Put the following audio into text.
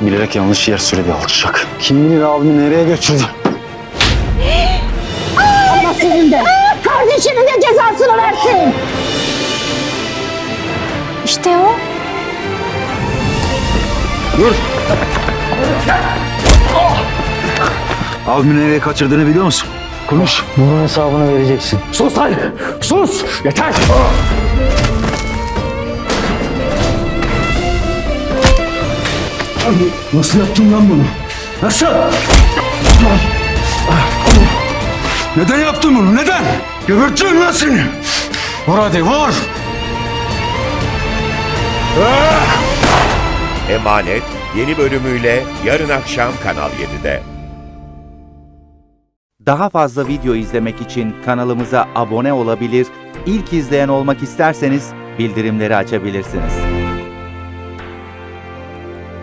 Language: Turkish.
Bilerek yanlış yer söyledi alçak. Kim bilir abimi nereye götürdü? Allah senin de. Kardeşinin de cezasını versin. İşte o. Dur! Abimi nereye kaçırdığını biliyor musun? Konuş. Bunun hesabını vereceksin. Sus lan! Sus! Yeter! Nasıl yaptın lan bunu? Nasıl? Neden yaptın bunu? Neden? Geberteceğim lan seni. Vur hadi vur. Emanet yeni bölümüyle yarın akşam Kanal 7'de. Daha fazla video izlemek için kanalımıza abone olabilir, ilk izleyen olmak isterseniz bildirimleri açabilirsiniz.